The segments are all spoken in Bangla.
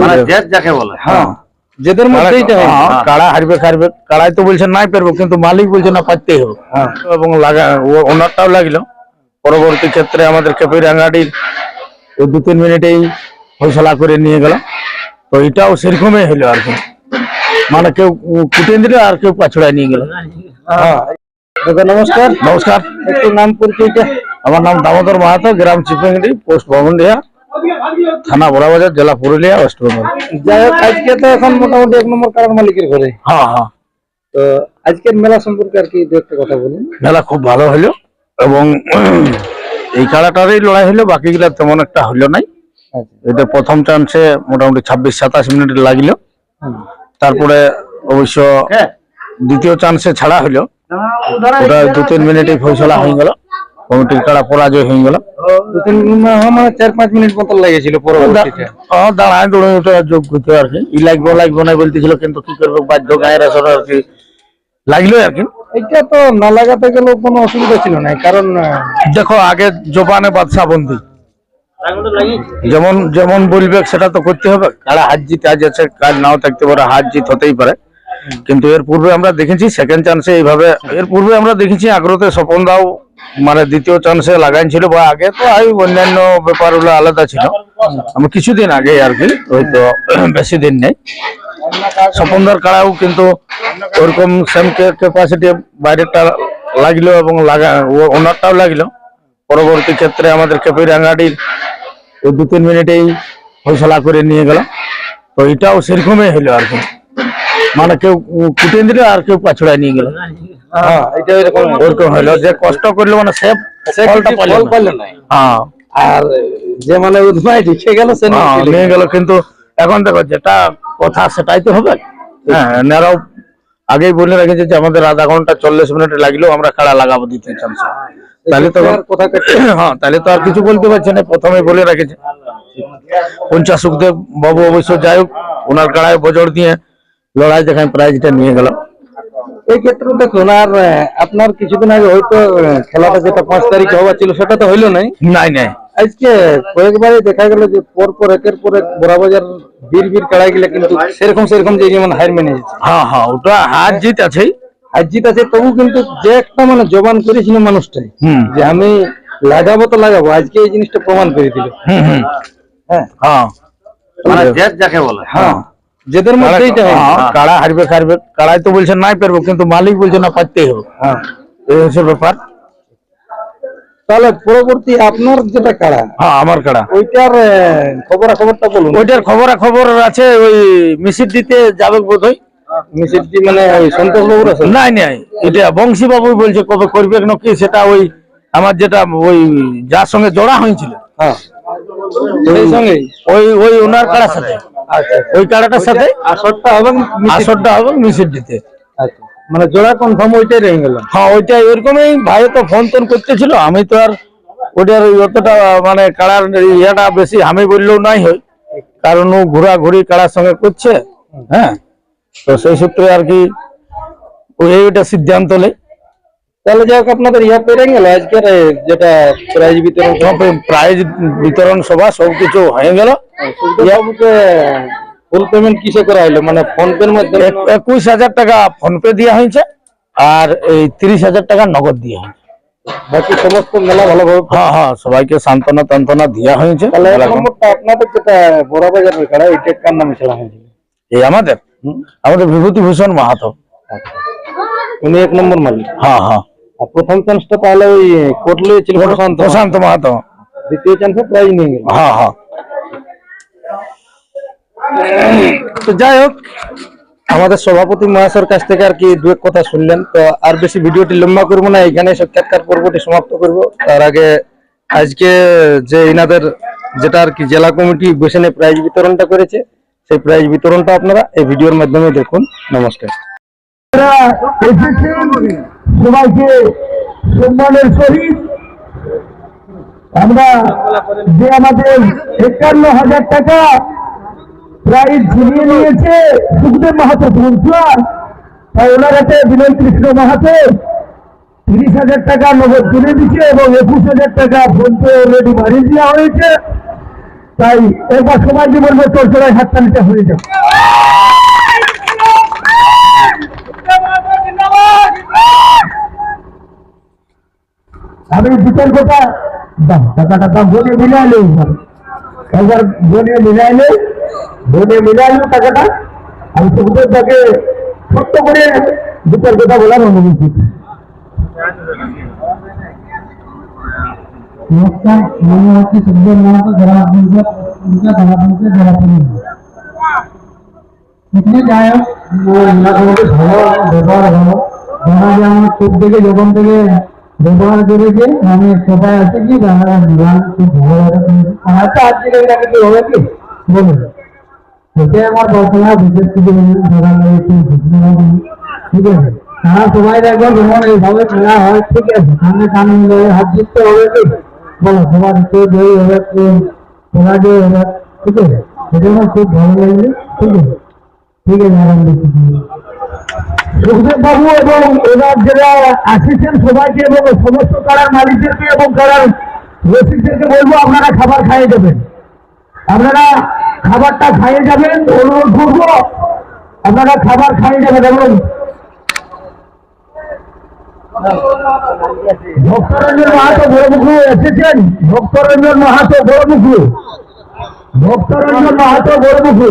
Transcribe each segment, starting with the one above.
মানে জেদ যাকে বলে। হ্যাঁ যেদের মধ্যে এইটা হয়। কাড়া হারবে হারবে কাড়াই তো বলছে নাই পারব কিন্তু মালিক বলছে না পারতেই হবে। হ্যাঁ। এবং লাগা ওনারটাও লাগল। পরবর্তী ক্ষেত্রে আমাদের কেপির রাঙ্গাটির দু তিন মিনিটেই ফয়সলা করে নিয়ে গেল। তো এটাও সেরকমই হলো আর কি। মানে কেউ কুটিয়ে দিল আর কেউ পাছড়ায় নিয়ে গেল। হ্যাঁ। নমস্কার। নমস্কার। একটু নাম পরিচয়টা। আমার নাম দামোদর মাহাতো গ্রাম চিপিংড়ি পোস্ট ভবনডিহা থানা বড়াবাজার জেলা পুরুলিয়া ওয়েস্ট বেঙ্গল যাই হোক আজকে তো এখন মোটামুটি এক নম্বর কারণ মালিকের ঘরে। হ্যাঁ হ্যাঁ। তো আজকের মেলা সম্পর্কে আর কি দু একটা কথা বলুন। মেলা খুব ভালো হলো এবং এই খেলাটারই লড়াই হলো বাকিগুলা তেমন একটা হলো নাই। আচ্ছা। এটা প্রথম চান্সে মোটামুটি ছাব্বিশ সাতাশ মিনিট লাগল। তারপরে অবশ্য হ্যাঁ। দ্বিতীয় চান্সে ছাড়া হলো। ওটা দু তিন মিনিটে ফয়সলা হয়ে গেল। কমিটির কাড়া পরাজয় হয়ে গেল। তিন চার পাঁচ মিনিট মতো লেগেছিল হ্যাঁ, দাঁড়ায় দৌড়ে ওটা যোগ করতে আর কি। ই লাগবো লাগবো না বলতেছিল কিন্তু কি করব বাধ্য গায়ের আসর আর কি লাগল আর কি। এটা তো না লাগাতে গেলেও কোনো অসুবিধা ছিল না কারণ দেখো আগে জোপানে বাদশা বন্দি। যেমন যেমন বলবে সেটা তো করতে হবে। কারা হাত জিত আজ আছে কাজ নাও থাকতে পারে হাত জিত হতেই পারে। কিন্তু এর পূর্বে আমরা দেখেছি সেকেন্ড চান্সে এইভাবে, এর পূর্বে আমরা দেখেছি আগ্রতে স্বপন দাও মানে দ্বিতীয় চান্সে লাগাইছিল বা আগে, তো এই অন্যান্য ব্যাপারগুলো আলাদা ছিল। আমি কিছুদিন আগে আর কি, হয়তো বেশি দিন নেই। স্বপনদার কাড়াও কিন্তু ওরকম সেম ক্যাপাসিটি বাইরেটা লাগল এবং লাগা ওনারটাও লাগল। পরবর্তী ক্ষেত্রে আমাদের কেপির রাঙ্গাটির ওই দু তিন মিনিটেই ফয়সলা করে নিয়ে গেল। তো এটাও সেরকমই হলো আর কি। মানে কেউ কুটিয়ে দিল আর কেউ পাছড়ায় নিয়ে গেল। হ্যাঁ ওরকম হলো যে কষ্ট করল মানে সে ফলটা না। হ্যাঁ। আর যে মানে উদ্ভাই ঢুকে গেল সে হ্যাঁ, নিয়ে গেল। কিন্তু এখন দেখো যেটা কথা সেটাই তো হবে। হ্যাঁ এনারাও আগেই বলে রেখেছে যে আমাদের আধা ঘণ্টা চল্লিশ মিনিট লাগলেও আমরা খেলা লাগাবো দ্বিতীয় চান্স তাহলে তো কথা হ্যাঁ তাহলে তো আর কিছু বলতে পারছে না প্রথমে বলে রেখেছে। পঞ্চাশ সুখদেব বাবু অবশ্য যাই হোক ওনার কাড়ায় বজর দিয়ে লড়াই দেখায় প্রাইজটা নিয়ে গেল। এই ক্ষেত্রে দেখুন আর আপনার কিছুদিন আগে হয়তো খেলাটা যেটা পাঁচ তারিখে হওয়ার ছিল সেটা তো হইল নাই? নাই নাই। আজকে কয়েকবারে দেখা গেল যে পর পর একের পর এক বড়াবাজার বীর বীর কাড়াই গেলে কিন্তু সেরকম সেরকম যে যেমন হার মেনে যাচ্ছে হ্যাঁ হ্যাঁ ওটা হার জিত আছেই আর জিত আছে তবু কিন্তু যে একটা মানে জবান করেছিল মানুষটাই হুম। যে আমি লাগাবো তো লাগাবো আজকে এই জিনিসটা প্রমাণ করে দিল। হুম হুম। হ্যাঁ। হ্যাঁ। মানে জেদ যাকে বলে। হ্যাঁ। যেদের মধ্যে এইটা হ্যাঁ, কাড়া হারবে হারবে কাড়াই তো বলছে নাই পারব কিন্তু মালিক বলছে না পারতেই হবে। হ্যাঁ। এই হচ্ছে ব্যাপার। তাহলে পরবর্তী আপনার যেটা কাড়া হ্যাঁ আমার কাড়া। ওইটার খবরা খবরটা বলুন। ওইটার খবর খবর আছে ওই মিছিল দিতে যাবে বোধ হয় মিসেজটি মানে ওই সন্তোষ বাবুর আছে? নাই নাই এটা বংশী বাবু বলছে কবে করবে নাকি সেটা ওই আমার যেটা ওই যার সঙ্গে জোড়া হয়েছিল। হ্যাঁ। সেই সঙ্গে ওই ওই ওনার কাড়ার সাথে। আচ্ছা ওই কাড়াটার সাথে আসরটা হবে আসরটা হবে মিছিল দিতে। আচ্ছা। মানে জোড়া কনফার্ম ওইটাই রয়ে গেল। হ্যাঁ ওইটাই। ওরকমই ভাই তো ফোন টোন করতেছিল। আমি তো আর ওটার ওই অতটা মানে কাড়ার ইয়েটা বেশি আমি বললেও নাই হয়। কারণ ও ঘোরাঘুরি কাড়ার সঙ্গে করছে। হ্যাঁ? তো সেই সূত্রে আর কি ওই ওইটা সিদ্ধান্ত নেই তাহলে যাই হোক আপনাদের ইয়া পেরে গেল। আজকের যেটা প্রাইজ বিতরণ প্রাইজ বিতরণ সভা সবকিছু হয়ে গেল। ফুল পেমেন্ট কিসে করা হলো মানে ফোন পের মাধ্যমে? এক- একুশ হাজার টাকা ফোন পে দেওয়া হয়েছে আর এই তিরিশ হাজার টাকা নগদ দেওয়া হয়েছে। বাকি সমস্ত মেলা ভালোভাবে হ্যাঁ হ্যাঁ সবাইকে সান্ত্বনা টান্তনা দেওয়া হয়েছে। আপনাদের যেটা বড় বাজারের খেলা এটা কার নামে খেলা হয়েছিল? এই আমাদের? আমাদের বিভূতিভূষণ মাহাতো। উনি এক নম্বর মালিক। হ্যাঁ হ্যাঁ। আর প্রথম চান্সটা তাহলে ওই কোটলে ছিল প্রশান্ত প্রশান্ত মাহাতো। দ্বিতীয় চান্সে প্রাইজ নিয়ে গেল হ্যাঁ হ্যাঁ। তো যাই হোক আমাদের সভাপতি মহাশয়ের কাছ থেকে আর কি দু এক কথা শুনলেন। তো আর বেশি ভিডিওটি লম্বা করব না এখানে সাক্ষাৎকার পর্বটি সমাপ্ত করব। তার আগে আজকে যে ইনাদের যেটা আর কি জেলা কমিটি বসে নিয়ে প্রাইজ বিতরণটা করেছে সেই প্রাইজ বিতরণটা আপনারা এই ভিডিওর মাধ্যমে দেখুন। নমস্কার। সবাইকে সম্মানের সহিত আমরা যে আমাদের একান্ন হাজার টাকা প্রাইজ ঝুলিয়ে নিয়েছে সুখদেব মাহাতো পৌঁছান, তাই ওনার হাতে বিনয় কৃষ্ণ মাহাতো তিরিশ হাজার টাকা নগদ তুলে দিচ্ছে এবং একুশ হাজার টাকা ফোন পে অলরেডি বাড়িয়ে দেওয়া হয়েছে। তাই একবার সবাইকে বলব তোর চড়াই হাততালিটা হয়ে যাবে আমি বিতর্কটা দাম টাকাটা দাম বনে মিলাইলে একবার বনে মিলাইলে বনে মিলাইলে টাকাটা আমি তোমাদের তাকে ছোট্ট করে বিতর্কটা বলার অনুমতি নমস্কার আমি হচ্ছে সুন্দর মহাতো জেলা পঞ্চায়েত উনকা জেলা পঞ্চায়েত জেলা পঞ্চায়েত এখানে যাই হোক এলাকাগুলোকে ভালো ব্যবহার ভালো দেখা যায় আমার চোখ থেকে যখন থেকে ব্যবহার করেছে আমি সবাই আছে কি, যারা মিলান খুব ভালো আমার আমার বিশেষ কিছু ধরা ঠিক আছে? তারা সবাই যেমন এইভাবে খেলা হয়, ঠিক আছে? সামনে সামনে মিলে হাত জিততে হবে কি? বলো, সবার কেউ জয়ী হবে কেউ খেলা ঠিক আছে? এটা আমার খুব ভালো লাগবে ঠিক আছে? ঠিক আছে, আরাম বাবু এবং এবার যারা আসিছেন সবাইকে এবং সমস্ত কারার মালিকদেরকে এবং কারার রসিকদেরকে বলব, আপনারা খাবার খাইয়ে দেবেন আপনারা খাবারটা খাইয়ে যাবেন, অনুরোধ করব, আপনারা খাবার খাইয়ে যাবেন এবং ভক্তরঞ্জন মাহাতো বড়মুখু এসেছেন, ভক্তরঞ্জন মাহাতো বড়মুখু ভক্তরঞ্জন মাহাতো বড়মুখু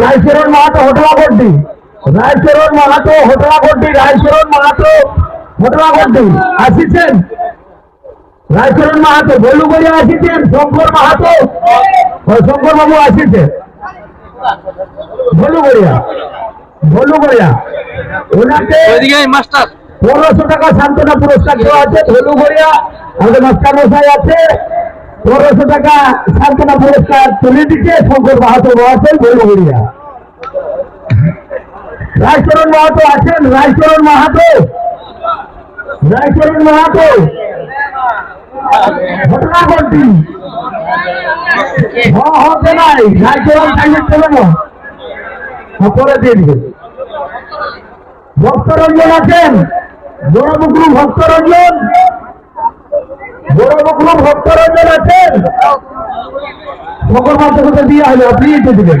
রায়চরণ মাহাতো হোটলাগড্ডি রায়চরণ মাহাতো হোটলাগড্ডি রায়চরণ মাহাতো হোটলাগড্ডি আসিছেন? রায়চরণ মাহাতো বলুগড়িয়া আসিছেন শঙ্কর মাহাতো শঙ্কর বাবু আসিছেন বলুগড়িয়া বলুগড়িয়া ওনাকে মাস্টার। পনেরোশো টাকা সান্ত্বনা পুরস্কার দেওয়া আছে ধনুগড়িয়া আমাদের মাস্টার মশাই আছে পনেরোশো টাকা সান্ত্বনা পুরস্কার তুলে দিচ্ছে শঙ্কর মাহাতো মহাশয় ধনুগড়িয়া রায়চরণ মাহাতো আছেন, রায়চরণ মাহাতো। রায়চরণ মাহাতো। ঘটনা হ্যাঁ হবে নাই। রায়চরণ টাইমের চলে না। পরে দিয়ে দিবেন ভক্তরঞ্জন আছেন। বড় বকরু ভক্তরঞ্জন। বড় বকরু ভক্তরঞ্জন আছেন। সকল মাধ্যমে দিয়ে হলে? আপনি দিবেন।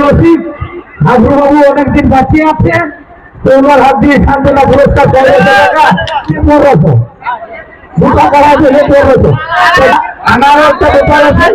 রসিক হাজুবাবু অনেকদিন বাঁচিয়ে আছে তো ওনার হাত দিয়ে সান্ত্বনা পুরস্কার আনারও একটা ব্যাপার আছে।